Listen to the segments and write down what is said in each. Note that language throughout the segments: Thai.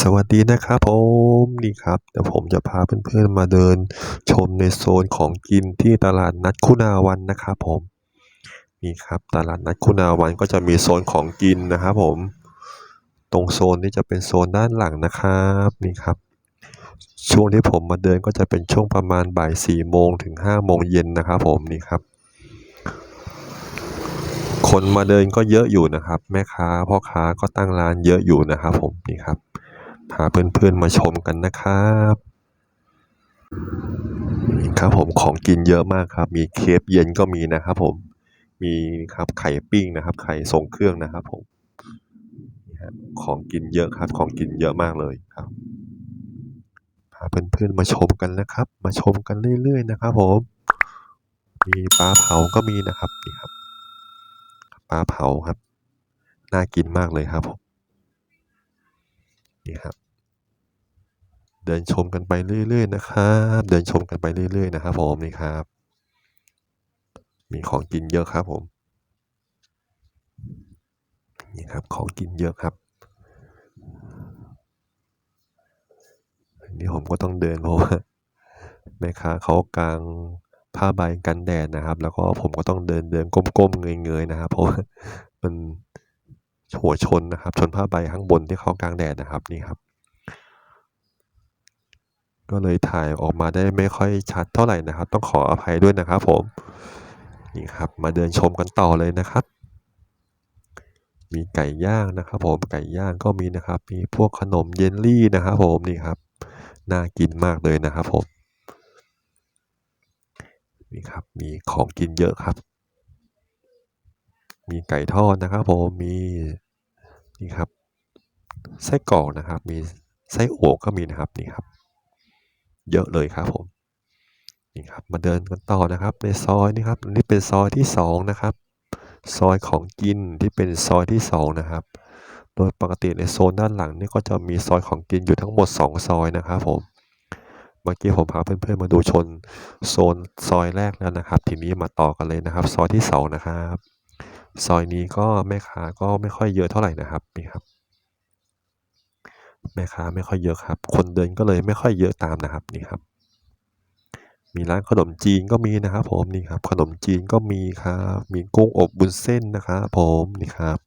สวัสดีนะครับผมนี่ครับเดี๋ยวผมจะพาเพื่อนๆมาเดินชมในโซนของกินที่ตลาดนัดคุณาวันนะครับผมนี่ครับตลาดนัดคุณาวันก็จะมีโซนของกินนะครับผมตรงโซนนี้จะเป็นโซนด้านหลังนะครับนี่ครับ ช่วงที่ผมมาเดินก็จะเป็นช่วงประมาณบ่ายสี่โมงถึงห้าโมงเย็นนะครับผมนี่ครับ คนมาเดินก็เยอะอยู่นะครับ แม่ค้าพ่อค้าก็ตั้งร้านเยอะอยู่นะครับ ผมนี่ครับพาเพื่อนๆมาชมกันนะครับครับผมของกินเยอะมากครับ มีเคฟเย็นก็มีนะครับผมมีครับไข่ปิ้งนะครับ ไข่ทรงเครื่องนะครับ ผมของกินเยอะครับ ของกินเยอะมากเลยครับพาเพื่อนๆมาชมกันนะครับ มาชมกันเรื่อยๆนะครับ ผม มีปลาเผาก็มีนะครับนี่ครับ ปลาเผาครับ น่ากินมากเลยครับผมนี่ครับ เดินชมกันไปเรื่อยๆนะครับ เดินชมกันไปเรื่อยๆนะครับผมนี่ครับ มีของกินเยอะครับผมนี่ครับของกินเยอะครับนนี้ผมก็ต้องเดินเพราะว่าแม่ค้าเขากลาง ผ้าใบกันแดดนะครับ แล้วก็ผมก็ต้องเดินเดินก้มๆเงยๆนะครับ เพราะว่ามันหัวชนนะครับ ชนผ้าใบข้างบนที่เขากลางแดดนะครับนี่ครับ ก็เลยถ่ายออกมาได้ไม่ค่อยชัดเท่าไหร่นะครับ ต้องขออภัยด้วยนะครับ ผมนี่ครับ มาเดินชมกันต่อเลยนะครับ มีไก่ย่างนะครับ ผมไก่ย่างก็มีนะครับ มีพวกขนมเยลลี่นะครับ ผมนี่ครับน่ากินมากเลยนะครับผม นี่ครับ มีของกินเยอะครับ มีไก่ทอดนะครับผมมีนี่ครับไส้กรอกนะครับ มีไส้อั่วก็มีนะครับนี่ครับ เยอะเลยครับผมนี่ครับมาเดินกันต่อนะครับ ในซอยนี่ครับนนี้เป็นซอยที่สองนะครับซอยของกินที่เป็นซอยที่สองนะครับ โดยปกติในโซนด้านหลังนี่ก็จะมีซอยของกินอยู่ทั้งหมด 2 ซอยนะครับผม มื่อกี้ผมพาเพื่อนๆมาดูชนโซนซอยแรกแล้วนะครับ ทีนี้มาต่อกันเลยนะครับ ซอยที่สองนะครับซอยนี้ก็แม่ค้าก็ไม่ค่อยเยอะเท่าไหร่นะครับนี่ครับ แม่ค้าไม่ค่อยเยอะครับ คนเดินก็เลยไม่ค่อยเยอะตามนะครับนี่ครับ มีร้านขนมจีนก็มีนะครับ ผมนี่ครับ ขนมจีนก็มีครับมีกุ้งอบบุญเส้นนะครับผมนี่ครับ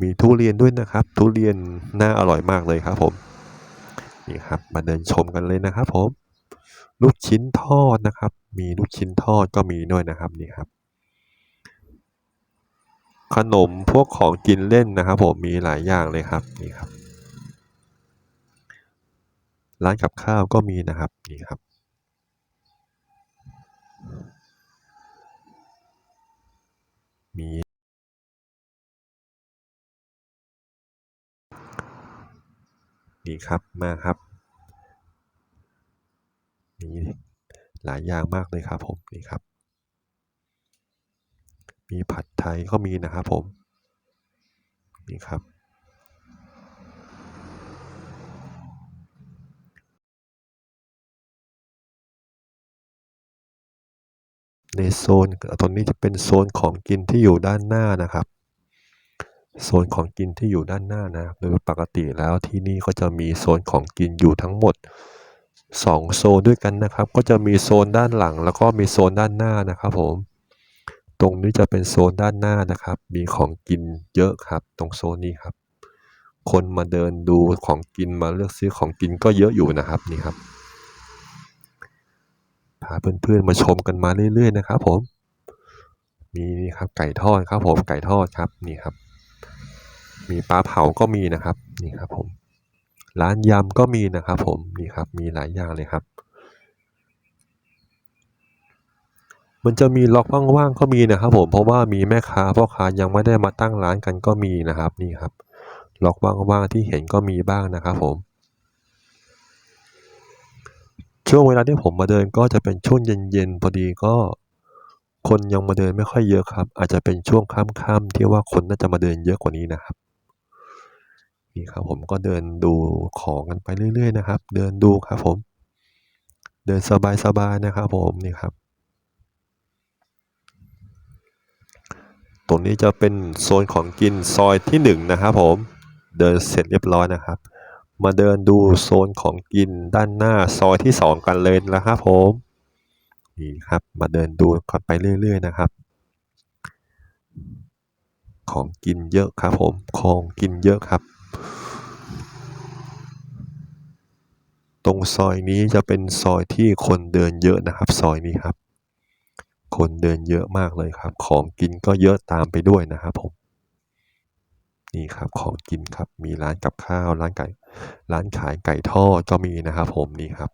มีทุเรียนด้วยนะครับ ทุเรียนน่าอร่อยมากเลยครับผม นี่ครับ มาเดินชมกันเลยนะครับผม ลูกชิ้นทอดนะครับ มีลูกชิ้นทอดก็มีด้วยนะครับนี่ครับ ขนมพวกของกินเล่นนะครับ ผมมีหลายอย่างเลยครับนี่ครับ ร้านกับข้าวก็มีนะครับนี่ครับ มี นี่ครับมาครับ มีหลายอย่างมากเลยครับผมนี่ครับ มีผัดไทยก็มีนะครับผมนี่ครับในโซนตรงนี้จะเป็นโซนของกินที่อยู่ด้านหน้านะครับ โซนของกินที่อยู่ด้านหน้านะโดยปกติแล้วที่นี่ก็จะมีโซนของกินอยู่ทั้งหมด 2 โซนด้วยกันนะครับ ก็จะมีโซนด้านหลัง แล้วก็มีโซนด้านหน้านะครับผม ตรงนี้จะเป็นโซนด้านหน้านะครับ มีของกินเยอะครับ ตรงโซนนี้ครับ คนมาเดินดูของกินมาเลือกซื้อของกินก็เยอะอยู่นะครับนี่ครับพาเพื่อนๆมาชมกันมาเรื่อยๆนะครับผมมีนี่ครับไก่ทอดครับผมไก่ทอดครับนี่ครับ มีปลาเผาก็มีนะครับนี่ครับผมร้านยำก็มีนะครับผมนี่ครับมีหลายอย่างเลยครับ มันจะมีล็อกว่างๆก็มีนะครับผมเพราะว่ามีแม่ค้าพ่อค้ายังไม่ได้มาตั้งร้านกันก็มีนะครับนี่ครับ ล็อกว่างๆที่เห็นก็มีบ้างนะครับผมช่วงเวลาที่ผมมาเดินก็จะเป็นช่วงเย็นๆพอดีก็ คนยังมาเดินไม่ค่อยเยอะครับ อาจจะเป็นช่วงค่ำๆที่ว่าคนน่าจะมาเดินเยอะกว่านี้นะครับ นี่ครับผมก็เดินดูของกันไปเรื่อย ๆ นะครับ เดินดูครับผม เดินสบายๆนะครับผมนี่ครับ ตรงนี้จะเป็นโซนของกินซอยที่หนึ่งนะครับผมเดินเสร็จเรียบร้อยนะครับ มาเดินดูโซนของกินด้านหน้าซอยที่สองกันเลยนะครับผมนี่ครับมาเดินดูกันไปเรื่อย ๆ นะครับของกินเยอะครับผม ของกินเยอะครับ ตรงซอยนี้จะเป็นซอยที่คนเดินเยอะนะครับ ซอยนี้ครับ คนเดินเยอะมากเลยครับ ของกินก็เยอะตามไปด้วยนะครับผมนี่ครับของกินครับมีร้านกับข้าวร้านไก่ ร้านขายไก่ทอดก็มีนะครับผมนี่ครับ